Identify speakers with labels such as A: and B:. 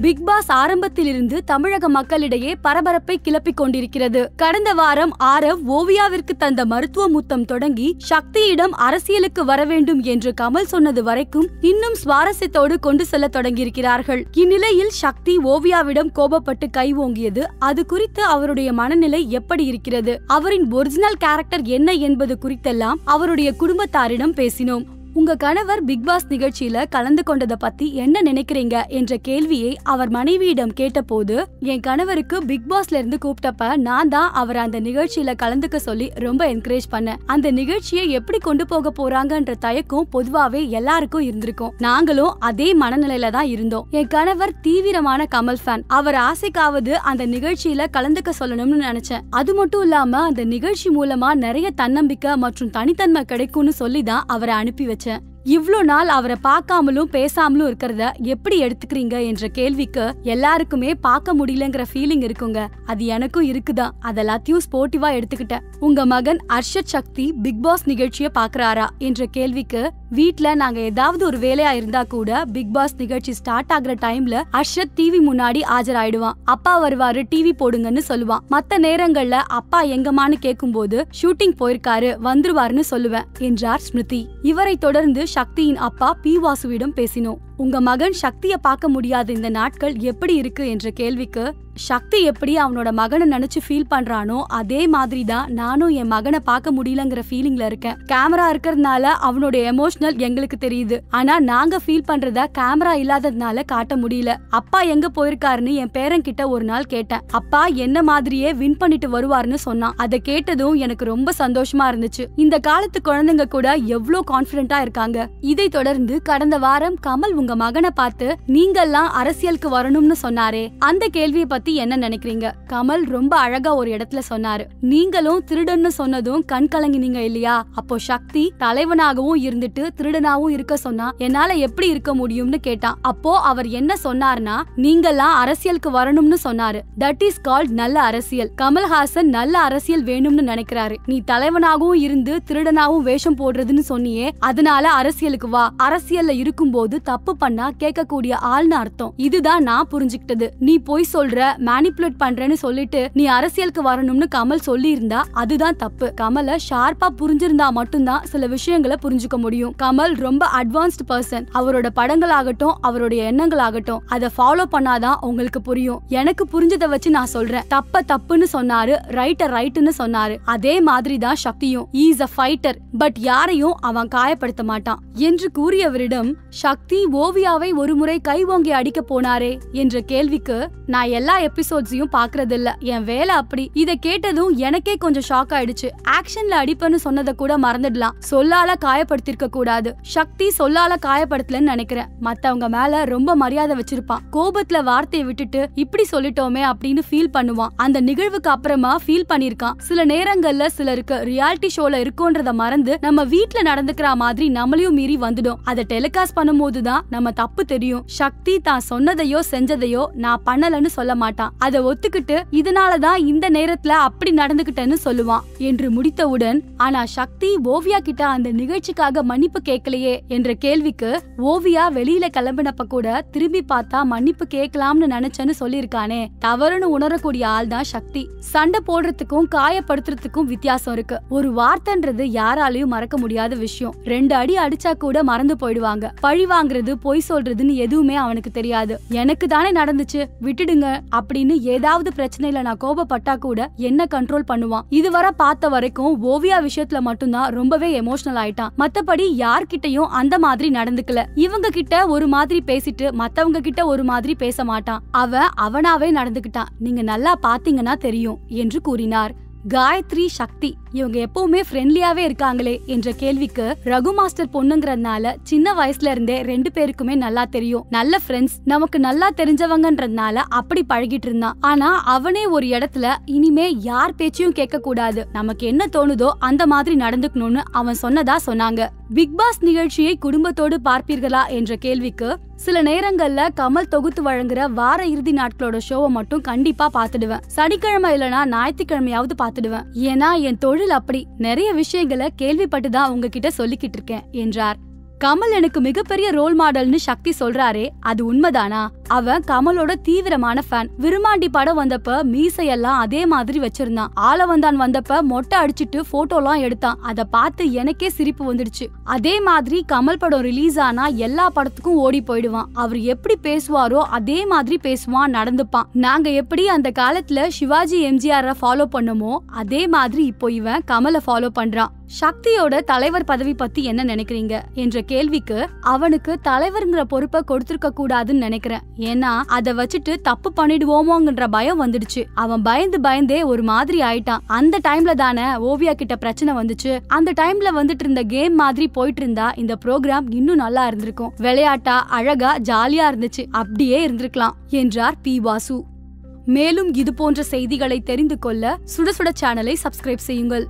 A: Big pass ஆரம்பத்திலிருந்து தமிழக மக்களிடையே பரபரப்பை கிளப்பிக் கொண்டிருக்கிறது. கடந்த வாரம் ஆரவ் ஓவியாவிற்கு தந்த மருத்துவ முத்தம் தொடங்கி சக்தியிடம் அரசியலுக்கு வர வேண்டும் என்று கமல் சொன்னது வரைக்கும் இன்னும் சுவாரஸ்யத்தோடு கொண்டு செல்ல தொடங்கியிருக்கிறார்கள். இந்நிலையில் சக்தி ஓவியாவிடம் கோபப்பட்டு கை ஓங்கியது. அது குறித்து அவருடைய மனநிலை எப்படி இருக்கிறது? அவரின் ஒரிஜினல் கேரக்டர் என்ன என்பது குறித்தெல்லாம் அவருடைய குடும்பத்தாரிடம் பேசினோம். உங்க கணவர் பிக் பாஸ் நிகழ்ச்சியில கலந்து கொண்டத பத்தி என்ன நினைக்கிறீங்க என்ற கேள்வியை அவர் மனைவியிடம் கேட்டபோது என் கணவருக்கு பிக் பாஸ்ல இருந்து கூப்பிட்டப்ப நான் தான் அவர் அந்த நிகழ்ச்சியில கலந்துக்க சொல்லி ரொம்ப என்கரேஜ் பண்ணேன். அந்த நிகழ்ச்சியை எப்படி கொண்டு போக போறாங்கன்ற தயக்கம் பொதுவாவே எல்லாருக்கும் இருந்திருக்கும். நாங்களும் அதே மனநிலையில தான் இருந்தோம். என் கணவர் தீவிரமான கமல் ஃபேன் அவர் ஆசைக்காவது அந்த நிகழ்ச்சியில கலந்துக்க சொல்லணும்னு நினைச்சேன். அது மட்டும் இல்லாம அந்த நிகழ்ச்சி மூலமா நிறைய தன்னம்பிக்கை மற்றும் தனித்தன்மை கிடைக்கும்னு சொல்லி தான் அவரை அனுப்பி 千 இவ்ளோ நாள் அவரை பார்க்காமலும் பேசாமலும் இருக்கிறத எப்படி எடுத்துக்கிறீங்க என்ற கேள்விக்கு எல்லாருக்குமே பார்க்க முடியலங்கிற ஃபீலிங் இருக்குங்க. அது எனக்கும் இருக்குதான் அதெல்லாத்தையும் ஸ்போர்ட்டிவா எடுத்துக்கிட்டேன். உங்க மகன் அர்ஷத் சக்தி பிக் பாஸ் நிகழ்ச்சியை பாக்குறாரா என்ற கேள்விக்கு வீட்ல நாங்க ஏதாவது ஒரு வேலையா இருந்தா கூட பிக் பாஸ் நிகழ்ச்சி ஸ்டார்ட் ஆகுற டைம்ல அர்ஷத் டிவி முன்னாடி ஆஜராயிடுவான். அப்பா வருவாரு டிவி போடுங்கன்னு சொல்லுவான். மத்த நேரங்கள்ல அப்பா எங்கம்மான்னு கேக்கும்போது ஷூட்டிங் போயிருக்காரு வந்துருவாருன்னு சொல்லுவேன் என்றார் ஸ்மிருதி. இவரை தொடர்ந்து சக்தியின் அப்பா பி வாசுவிடம் பேசினோம். உங்க மகன் சக்திய பார்க்க முடியாத இந்த நாட்கள் எப்படி இருக்கு என்ற கேள்விக்கு சக்தி எப்படி அவனோட மகனை நினைச்சு ஃபீல் பண்றானோ அதே மாதிரி தான் நானும் என் மகனை பார்க்க முடியலங்கிற ஃபீலிங்ல இருக்கேன். கேமரா இருக்கிறதுனால அவனோட எமோஷனல் எங்களுக்கு தெரியுது. ஆனா நாங்க ஃபீல் பண்றத கேமரா இல்லாததுனால காட்ட முடியல. அப்பா எங்க போயிருக்காருன்னு என் பேரன் கிட்ட ஒரு நாள் கேட்டேன். அப்பா என்ன மாதிரியே வின் பண்ணிட்டு வருவார்னு சொன்னான். அதை கேட்டதும் எனக்கு ரொம்ப சந்தோஷமா இருந்துச்சு. இந்த காலத்து குழந்தைங்க கூட எவ்வளவு கான்பிடண்டா இருக்காங்க. இதை தொடர்ந்து கடந்த வாரம் கமல் உங்க மகனை பார்த்து நீங்கெல்லாம் அரசியலுக்கு வரணும்னு சொன்னாரே அந்த கேள்வியை பத்தி என்ன நினைக்கிறீங்க? கமல் ரொம்ப அழகா ஒரு இடத்துல சொன்னாரு. நீங்களும் திருடன்னு சொன்னதும் கண் கலங்கினீங்க இல்லையா? அப்போ சக்தி தலைவனாகவும் இருந்துட்டு திருடனாவும் இருக்க சொன்னா என்னால எப்படி இருக்க முடியும்னு கேட்டான். அப்போ அவர் என்ன சொன்னார்னா நீங்கெல்லாம் அரசியலுக்கு வரணும்னு சொன்னாரு. தட் இஸ் கால்ட் நல்ல அரசியல். கமல்ஹாசன் நல்ல அரசியல் வேணும்னு நினைக்கிறாரு. நீ தலைவனாகவும் இருந்து திருடனாவும் வேஷம் போடுறதுன்னு சொன்னியே அதனால அரசியலுக்கு வா. அரசியல்ல இருக்கும்போது தப்பு பண்ணா கேட்கக்கூடிய ஆள்னு அர்த்தம். இதுதான் நான் புரிஞ்சுக்கிட்டது. நீ பொய் சொல்ற மேனிப்புலேட் பண்றேன்னு சொல்லிட்டு நீ அரசியலுக்கு வரணும்னு கமல் சொல்லி இருந்தா அதுதான் தப்பு. கமலை ஷார்ப்பா புரிஞ்சிருந்தா மட்டும்தான் சில விஷயங்களை புரிஞ்சுக்க முடியும். கமல் ரொம்ப அட்வான்ஸ்ட் பர்சன் அவரோட படங்கள் ஆகட்டும் அவருடைய எண்ணங்கள் ஆகட்டும் அதை ஃபாலோ பண்ணாதான் உங்களுக்கு புரியும். எனக்கு புரிஞ்சதை வச்சு நான் சொல்றேன். தப்ப தப்புன்னு சொன்னாரு ரைட்ட ரைட்டுன்னு சொன்னாரு. அதே மாதிரி தான் சக்தியும் ஈஸ் அ ஃபைட்டர் பட் யாரையும் அவன் காயப்படுத்த மாட்டான். என்று கூறியவரிடம் சக்தி ஓவியாவை ஒருமுறை கை ஓங்கி அடிக்க போனாரே என்ற கேள்விக்கு நான் எல்லா எபிசோட்ஸையும் பாக்குறது இல்ல என் வேலை அப்படி. இத கேட்டதும் எனக்கே கொஞ்சம் ஷாக் ஆயிடுச்சு. ஆக்ஷன்ல அடிப்பேன்னு சொன்னதை கூட மறந்துடலாம். சொல்லால காயப்படுத்திருக்க கூடாது. சக்தி சொல்லால காயப்படுத்தலன்னு நினைக்கிறேன். மத்தவங்க மேல ரொம்ப மரியாதை வச்சிருப்பான். கோபத்துல வார்த்தையை விட்டுட்டு இப்படி சொல்லிட்டோமே அப்படின்னு ஃபீல் பண்ணுவான். அந்த நிகழ்வுக்கு அப்புறமா ஃபீல் பண்ணிருக்கான் சில நேரங்கள்ல சிலருக்கு ரியாலிட்டி ஷோல இருக்கோன்றத மறந்து நம்ம வீட்டுல நடந்துக்கிற மாதிரி நம்மளையும் மீறி வந்துடும். அதை டெலிகாஸ்ட் பண்ணும்போது தான் நம்ம தப்பு தெரியும். சக்தி தான் சொன்னதையோ செஞ்சதையோ நான் பண்ணலன்னு சொல்ல மாட்டான். அதை ஒத்துக்கிட்டு இதனாலதான் இந்த நேரத்துல அப்படி நடந்துகிட்டேன்னு சொல்லுவான் என்று முடித்தவுடன் ஆனா சக்தி ஓவியா கிட்ட அந்த நிகழ்ச்சிக்காக மன்னிப்பு கேட்கலையே என்ற கேள்விக்கு ஓவியா வெளியில கிளம்பினப்ப கூட திரும்பி பார்த்தா மன்னிப்பு கேட்கலாம்னு நினைச்சேன்னு சொல்லியிருக்கானே. தவறுன்னு உணரக்கூடிய ஆள் தான் சக்தி. சண்டை போடுறதுக்கும் காயப்படுத்துறதுக்கும் வித்தியாசம் இருக்கு. ஒரு வார்த்தைன்றது யாராலையும் மறக்க முடியாத விஷயம். ரெண்டு அடி அடிச்சா கூட மறந்து போயிடுவாங்க. பழி வாங்குறது பொய் சொல்றதுன்னு எதுவுமே அவனுக்கு தெரியாது. எனக்கு தானே நடந்துச்சு விட்டுடுங்க அப்படின்னு ஏதாவது பிரச்சனையில நான் கோபப்பட்டா கூட என்ன கண்ட்ரோல் பண்ணுவான். இதுவரை பார்த்த வரைக்கும் ஓவியா விஷயத்துல மட்டும்தான் ரொம்பவே எமோஷனல் ஆயிட்டான். மத்தபடி யார்கிட்டயும் அந்த மாதிரி நடந்துக்கல. இவங்க கிட்ட ஒரு மாதிரி பேசிட்டு மத்தவங்க கிட்ட ஒரு மாதிரி பேச மாட்டான். அவன் அவனாவே நடந்துக்கிட்டான். நீங்க நல்லா பாத்தீங்கன்னா தெரியும் என்று கூறினார். காயத்ரி சக்தி இவங்க எப்பவுமே ஃப்ரெண்ட்லியாவே இருக்காங்களே என்ற கேள்விக்கு ரகு மாஸ்டர் பொண்ணுங்கிறதுனால சின்ன வயசுல இருந்தே ரெண்டு பேருக்குமே நல்லா தெரியும். நல்ல ஃப்ரெண்ட்ஸ் நமக்கு நல்லா தெரிஞ்சவங்கன்றதுனால அப்படி பழகிட்டு இருந்தான். ஆனா அவனே ஒரு இடத்துல இனிமே யார் பேச்சையும் கேட்க கூடாது நமக்கு என்ன தோணுதோ அந்த மாதிரி நடந்துக்கணும்னு அவன் சொன்னதா சொன்னாங்க. பிக் பாஸ் நிகழ்ச்சியை குடும்பத்தோடு பார்ப்பீர்களா என்ற கேள்விக்கு சில நேரங்கள்ல கமல் தொகுத்து வழங்குற வார இறுதி நாட்களோட ஷோவை மட்டும் கண்டிப்பா பாத்துடுவேன் சனிக்கிழமை இல்லனா ஞாயிற்றுக்கிழமையாவது பாத்துடுவேன் ஏன்னா என் தொழில் அப்படி நிறைய விஷயங்களை கேள்விப்பட்டு தான் உங்ககிட்ட சொல்லிக்கிட்டு இருக்கேன் என்றார். கமல் எனக்கு மிகப்பெரிய ரோல் மாடல்னு சக்தி சொல்றாரே அது உண்மைதானா? அவன் கமலோட தீவிரமான ஃபேன் விருமாண்டி படம் வந்தப்ப மீசையெல்லாம் அதே மாதிரி வச்சிருந்தான். ஆள வந்தான் வந்தப்ப மொட்டை அடிச்சிட்டு போட்டோலாம் எடுத்தான். அத பார்த்து எனக்கே சிரிப்பு வந்துடுச்சு. அதே மாதிரி கமல் படம் ரிலீஸ் ஆனா எல்லா படத்துக்கும் ஓடி போயிடுவான். அவர் எப்படி பேசுவாரோ அதே மாதிரி பேசுவான் நடந்துப்பான். நாங்க எப்படி அந்த காலத்துல சிவாஜி எம்ஜிஆர் ஃபாலோ பண்ணமோ அதே மாதிரி இப்போ இவன் கமலை ஃபாலோ பண்றான். சக்தியோட தலைவர் பதவி பத்தி என்ன நினைக்கிறீங்க? என்ற கேள்விக்கு அவனுக்கு தலைவர்ங்கிற பொறுப்பை கொடுத்திருக்க கூடாதுன்னு நினைக்கிறேன். ஏன்னா அத வச்சுட்டு தப்பு பண்ணிடுவோமோங்கிற பயம் வந்துடுச்சு. அவன் பயந்து பயந்தே ஒரு மாதிரி ஆயிட்டான். அந்த டைம்ல தானே ஓவியா கிட்ட பிரச்சனை வந்துச்சு. அந்த டைம்ல வந்துட்டு இருந்த கேம் மாதிரி போயிட்டு இருந்தா இந்த ப்ரோக்ராம் இன்னும் நல்லா இருந்திருக்கும். விளையாட்டா அழகா ஜாலியா இருந்துச்சு. அப்படியே இருந்திருக்கலாம் என்றார் பி வாசு. மேலும் இது போன்ற செய்திகளை தெரிந்து கொள்ள சுட சுட சேனலை சப்ஸ்கிரைப் செய்யுங்கள்.